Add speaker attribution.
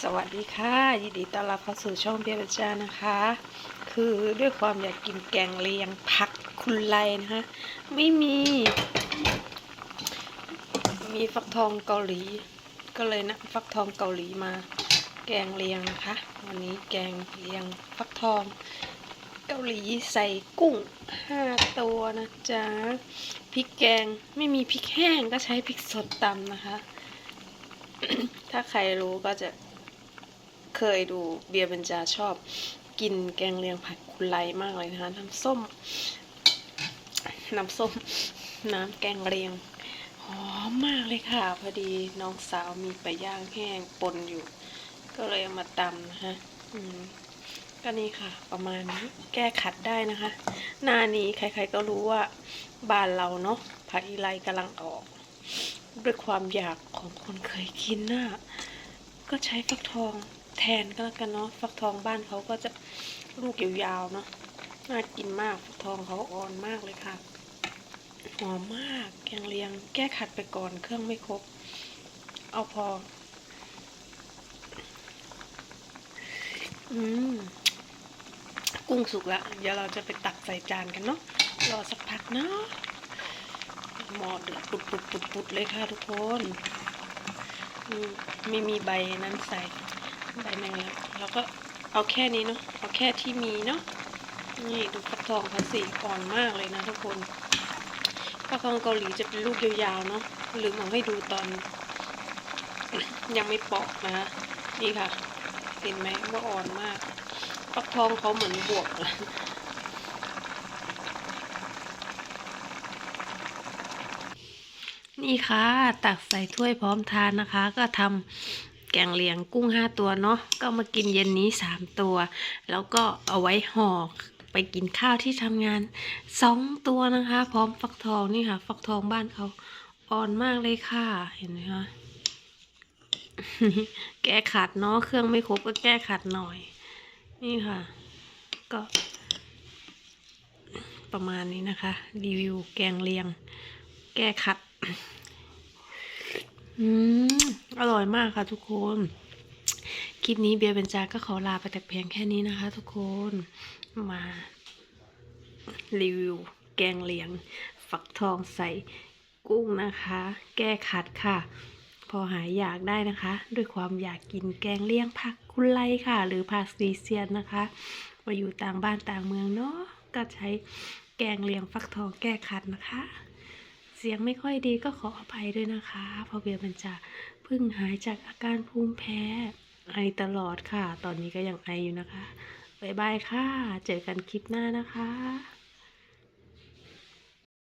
Speaker 1: สวัสดีค่ะยินดีต้อนรับเข้าสู่ช่องเบียร์บัจจานะคะ คือด้วยความอยากกินแกงเลียงผักคุณไลนะคะไม่มี มีฟักทองเกาหลี ก็เลยนะฟักทองเกาหลีมา แกงเลียงนะคะ วันนี้แกงเลียงฟักทอง เกาหลีใส่กุ้งห้าตัวนะจ๊ะพริกแกงไม่มีพริกแห้งก็ใช้พริกสดตำนะคะ ถ้าใครรู้ก็จะ เคยดูเบียร์เบญจาชอบกินแกงเลียงผัดคุณไลมากเลยนะคะน้ำส้ม น้ำส้ม น้ำแกงเลียงหอมมากเลยค่ะ พอดีน้องสาวมีปลาย่างแห้งปนอยู่ ก็เลยเอามาตำนะคะอืมก็นี่ค่ะ ประมาณนี้แก้ขัดได้นะคะ หน้านี้ใครๆก็รู้ว่าบ้านเราเนาะผักอีไลกำลังออก ด้วยความอยากของคนเคยกินน่ะก็ใช้ฟักทอง แทนก็แล้วกันเนาะฟักทองบ้านเขาก็จะลูกยาวๆเนาะน่ากินมากฟักทองเขาอ่อนมากเลยค่ะหอมมากแกงเลียง แก้ขัดไปก่อนเครื่องไม่ครบ เอาพอ อืม กุ้งสุกล้วเดี๋ยวเราจะไปตักใส่จานกันเนาะรอสักพักเนาะหมอเดือดปุดปุดปุดปุดเลยค่ะทุกคนอืมไม่มีใบนั้นใส่ ใบแมงลักเราก็เอาแค่นี้เนาะเอาแค่ที่มีเนาะนี่ดูฟักทองเขาสีอ่อนมากเลยนะทุกคนฟักทองเกาหลีจะเป็นลูกยาวๆเนาะลืมเอาให้ดูตอน ยังไม่ปอกนะคะนี่ค่ะ เห็นไหมว่าอ่อนมากฟักทองเขาเหมือนบวกนี่ค่ะ ตักใส่ถ้วยพร้อมทานนะคะ ก็ทำ แกงเลียงกุ้งห้าตัวเนาะก็มากินเย็นนี้สามตัว แล้วก็เอาไว้ห่อไปกินข้าวที่ทำงานสองตัวนะคะ พร้อมฟักทองนี่ค่ะ ฟักทองบ้านเขาอ่อนมากเลยค่ะเห็นไหมคะแก้ขัดเนาะเครื่องไม่ครบก็แก้ขัดหน่อย นี่ค่ะ ก็ ประมาณนี้นะคะ รีวิวแกงเลียง แก้ขัด อืม อยมากค่ะทุกคน คลิปนี้เบียร์เบนจาก็ขอลาไปแต่เพียงแค่นี้นะคะ ทุกคน มารีวิวแกงเหลียง ฝักทองใส่กุ้งนะคะ แก้ขัดค่ะ พอหายอยากได้นะคะ ด้วยความอยากกินแกงเลี่ยงผักคุณไลค่ะ หรือผักซีเซียนนะคะ มาอยู่ต่างบ้านต่างเมืองเนาะก็ใช้แกงเลียงฟักทองแก้ขัดนะคะ สียงไม่ค่อยดีก็ขออภัยด้วยนะคะเพราะเบียร์มันจะเพิ่งหายจากอาการภูมิแพ้ ไอตลอดค่ะ ตอนนี้ก็ยังไออยู่นะคะ บ๊ายบายค่ะ เจอกันคลิปหน้านะคะ